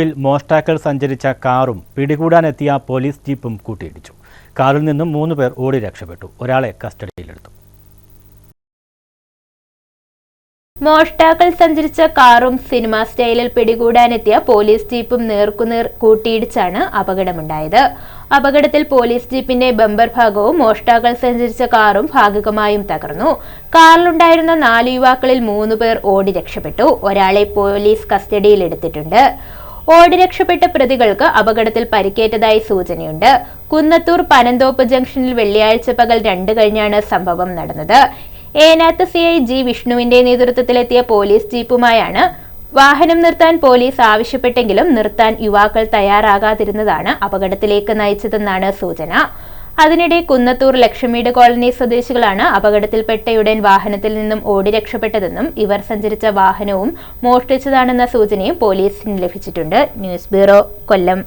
ിൽ മോഷ്ടാക്കൾ സഞ്ചരിച്ച കാറും പിടികൂടാനെത്തിയ പോലീസ് ജീപ്പും കൂട്ടിയിടിച്ചു. കാറിൽ നിന്നും മൂന്ന് പേർ ഓടി രക്ഷപ്പെട്ടു. ഒരാളെ കസ്റ്റഡിയിലെടുത്തു. മോഷ്ടാക്കൾ സഞ്ചരിച്ച കാറും സിനിമ സ്റ്റൈലിൽ പിടികൂടാനെത്തിയ പോലീസ് ജീപ്പും നേർക്കുനേർ കൂട്ടിയിടിച്ചാണ് അപകടമുണ്ടായത്. അപകടത്തിൽ പോലീസ് ജീപ്പിന്റെ ബമ്പർ ഭാഗവും മോഷ്ടാക്കൾ സഞ്ചരിച്ച കാറും ഭാഗികമായും തകർന്നു. കാറിലുണ്ടായിരുന്ന നാല് യുവാക്കളിൽ മൂന്ന് പേർ ഓടി രക്ഷപ്പെട്ടു. ഒരാളെ പോലീസ് കസ്റ്റഡിയിലെടുത്തിട്ടുണ്ട്. ഓടി രക്ഷപ്പെട്ട പ്രതികൾക്ക് അപകടത്തിൽ പരിക്കേറ്റതായി സൂചനയുണ്ട്. കുന്നത്തൂർ പനന്തോപ്പ് ജംഗ്ഷനിൽ വെള്ളിയാഴ്ച പകൽ രണ്ട് കഴിഞ്ഞാണ് സംഭവം നടന്നത്. ഏനാത്ത് സി ഐ ജി വിഷ്ണുവിന്റെ നേതൃത്വത്തിലെത്തിയ പോലീസ് ജീപ്പുമായാണ് വാഹനം നിർത്താൻ പോലീസ് ആവശ്യപ്പെട്ടെങ്കിലും നിർത്താൻ യുവാക്കൾ തയ്യാറാകാതിരുന്നതാണ് അപകടത്തിലേക്ക് നയിച്ചതെന്നാണ് സൂചന. അതിനിടെ കുന്നത്തൂർ ലക്ഷ്മീട് കോളനി സ്വദേശികളാണ് അപകടത്തിൽപ്പെട്ടയുടൻ വാഹനത്തിൽ നിന്നും ഓടി രക്ഷപ്പെട്ടതെന്നും ഇവർ സഞ്ചരിച്ച വാഹനവും മോഷ്ടിച്ചതാണെന്ന സൂചനയും പോലീസിന് ലഭിച്ചിട്ടുണ്ട്. News bureau Kollam.